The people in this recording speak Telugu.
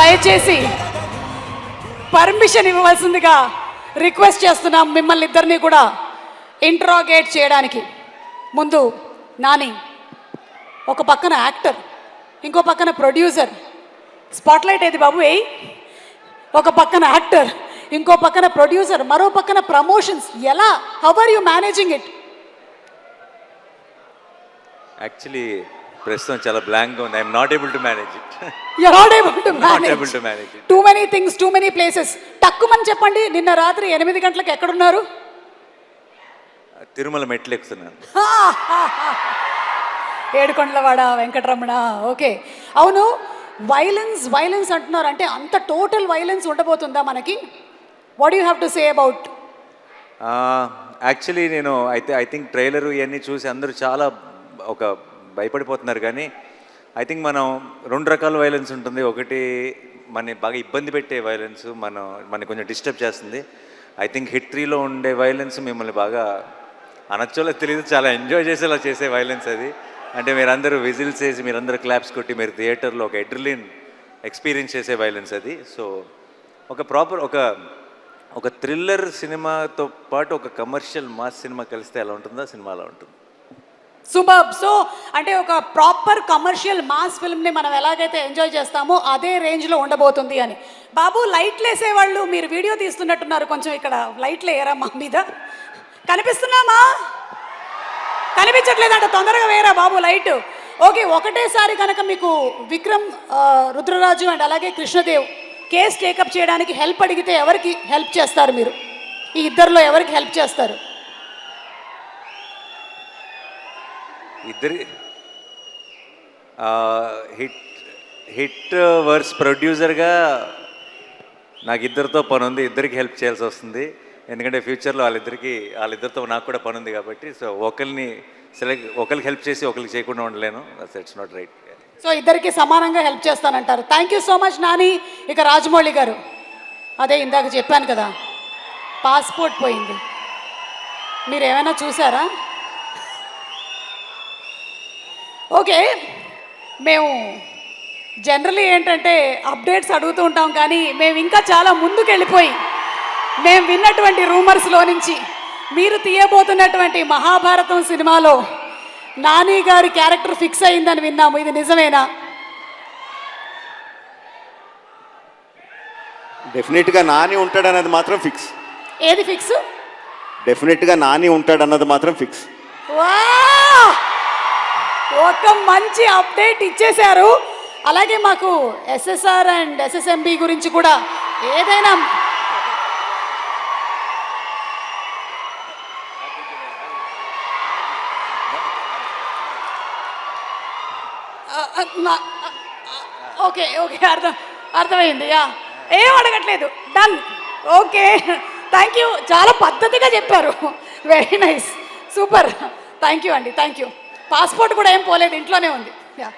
దయచేసి పర్మిషన్ ఇవ్వవలసిందిగా రిక్వెస్ట్ చేస్తున్నాం మిమ్మల్ని ఇద్దరిని కూడా ఇంట్రాగేట్ చేయడానికి. ముందు నాని ఒక పక్కన యాక్టర్ ఇంకో పక్కన ప్రొడ్యూసర్. స్పాట్లైట్ ఏది బాబు? ఏయ్! ఒక పక్కన యాక్టర్ ఇంకో పక్కన ప్రొడ్యూసర్ మరో పక్కన ప్రమోషన్స్. ఎలా? How are you managing it actually ప్రస్తుతం చాలా బ్లాంక్గా ఉంది. I'm not able to manage it you not able to Not able manage to manage it. Too many things too many places తక్కువని చెప్పండి నిన్న రాత్రి ఎనిమిది గంటలకు ఎక్కడున్నారు? తిరుమల మెట్లు ఎక్కుతున్నాను. ఏడుకొండలవాడ వెంకటరమణ ఓకే. అవును వైలెన్స్ వైలెన్స్ అంటున్నారు. అంటే అంత టోటల్ వైలెన్స్ ఉండబోతుందా మనకి? What you have to say about actually నేను అయితే ఐ థింక్ ట్రైలర్ ఇవన్నీ చూసి అందరూ చాలా ఒక భయపడిపోతున్నారు కానీ ఐ థింక్ మనం రెండు రకాల వైలెన్స్ ఉంటుంది. ఒకటి మన బాగా ఇబ్బంది పెట్టే వైలెన్స్ మనం మన కొంచెం డిస్టర్బ్ చేస్తుంది. ఐ థింక్ హిట్ త్రీలో ఉండే వైలెన్స్ మిమ్మల్ని బాగా అనొచ్చోలో తెలియదు చాలా ఎంజాయ్ చేసేలా చేసే వైలెన్స్ అది. అంటే మీరందరూ విజిల్స్ వేసి మీరందరూ క్లాప్స్ కొట్టి మీరు థియేటర్లో ఒక ఎడ్రిలిన్ ఎక్స్పీరియన్స్ చేసే వైలెన్స్ అది. సో ఒక ప్రాపర్ ఒక ఒక థ్రిల్లర్ సినిమాతో పాటు ఒక కమర్షియల్ మాస్ సినిమా కలిస్తే ఎలా ఉంటుందో ఆ సినిమా అలా ఉంటుంది. సూపర్ సో అంటే ఒక ప్రాపర్ కమర్షియల్ మాస్ ఫిల్మ్ని మనం ఎలాగైతే ఎంజాయ్ చేస్తామో అదే రేంజ్లో ఉండబోతుంది అని. బాబు లైట్లు వేసేవాళ్ళు మీరు వీడియో తీస్తున్నట్టున్నారు. కొంచెం ఇక్కడ లైట్లు వేయరా మా మీద? కనిపిస్తున్నామా? కనిపించట్లేదంట తొందరగా వేయరా బాబు లైట్ ఓకే ఒకటేసారి కనుక మీకు విక్రమ్ రుద్రరాజు అండ్ అలాగే కృష్ణదేవ్ కేస్ టేకప్ చేయడానికి హెల్ప్ అడిగితే ఎవరికి హెల్ప్ చేస్తారు మీరు? ఈ ఇద్దరిలో ఎవరికి హెల్ప్ చేస్తారు? ఇద్దరి హిట్ హిట్ వర్స్ ప్రొడ్యూసర్గా నాకు ఇద్దరితో పని ఉంది ఇద్దరికి హెల్ప్ చేయాల్సి వస్తుంది. ఎందుకంటే ఫ్యూచర్లో వాళ్ళిద్దరికి వాళ్ళిద్దరితో నాకు కూడా పని ఉంది కాబట్టి సో ఒకరిని సెలెక్ట్ ఒకరికి హెల్ప్ చేసి ఒకరికి చేయకుండా ఉండలేను. ఇట్స్ నాట్ రైట్ సో ఇద్దరికి సమానంగా help చేస్తానంటారు. Thank you so much Nani. ఇక రాజమౌళి గారు. అదే ఇందాక చెప్పాను కదా పాస్పోర్ట్ పోయింది. మీరు ఏమైనా చూసారా? ఓకే మేము జనరలీ ఏంటంటే అప్డేట్స్ అడుగుతూ ఉంటాం కానీ మేము ఇంకా చాలా ముందుకు వెళ్ళిపోయి మేము విన్నటువంటి రూమర్స్లో నుంచి మీరు తీయబోతున్నటువంటి మహాభారతం సినిమాలో నాని గారి క్యారెక్టర్ ఫిక్స్ అయిందని విన్నాము. ఇది నిజమేనా? డెఫినెట్గా నాని ఉంటాడన్నది మాత్రం ఫిక్స్ ఏది ఫిక్స్ డెఫినెట్గా నాని ఉంటాడన్నది మాత్రం ఫిక్స్ వా ఒక మంచి అప్డేట్ ఇచ్చేశారు. అలాగే మాకు ఎస్ఎస్ఆర్ అండ్ ఎస్ఎస్ఎంబి గురించి కూడా ఏదైనా ఓకే ఓకే అర్థం అర్థమైంది యా. ఏం అడగట్లేదు డన్. Okay thank you. చాలా పద్ధతిగా చెప్పారు. Very nice super. Thank you అండి థ్యాంక్ యూ. పాస్పోర్ట్ కూడా ఏం పోలేదు ఇంట్లోనే ఉంది. యా